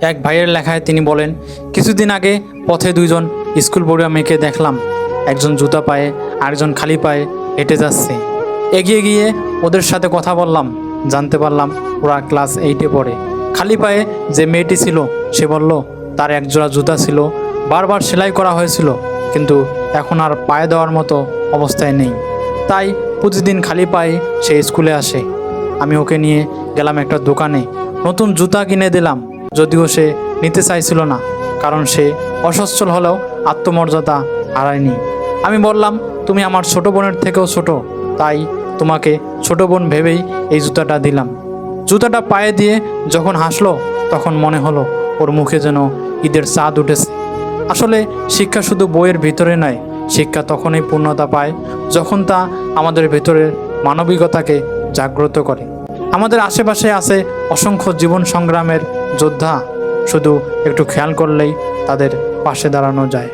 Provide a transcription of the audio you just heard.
এক ভাইয়ের লেখায় তিনি বলেন, কিছুদিন আগে পথে দুইজন স্কুল পড়ুয়া মেয়েকে দেখলাম। একজন জুতা পায়ে, আরেকজন খালি পায়ে হেঁটে যাচ্ছে। এগিয়ে গিয়ে ওদের সাথে কথা বললাম। জানতে পারলাম ওরা ক্লাস এইটে পড়ে। খালি পায়ে যে মেয়েটি ছিল, সে বলল, তার একজোড়া জুতা ছিল। বারবার সেলাই করা হয়েছিল, কিন্তু এখন আর পায়ে দেওয়ার মতো অবস্থায় নেই। তাই প্রতিদিন খালি পায়ে সে স্কুলে আসে। আমি ওকে নিয়ে গেলাম একটা দোকানে। নতুন জুতা কিনে দিলাম। যদিও সে নিতে চাইছিল না, কারণ সে অসচ্ছল হলেও আত্মমর্যাদা হারায়নি। আমি বললাম, তুমি আমার ছোট বোনের থেকেও ছোট, তাই তোমাকে ছোট বোন ভেবেই এই জুতাটা দিলাম। জুতাটা পায়ে দিয়ে যখন হাসলো, তখন মনে হলো ওর মুখে যেন ঈদের চাঁদ উঠেছে। আসলে শিক্ষা শুধু বইয়ের ভিতরে নয়, শিক্ষা তখনই পূর্ণতা পায় যখন তা আমাদের ভেতরের মানবিকতাকে জাগ্রত করে। আমাদের আশেপাশে আছে অসংখ্য জীবন সংগ্রামের যোদ্ধা শুধু একটু খেয়াল করলেই তাদের পাশে দাঁড়ানো যায়।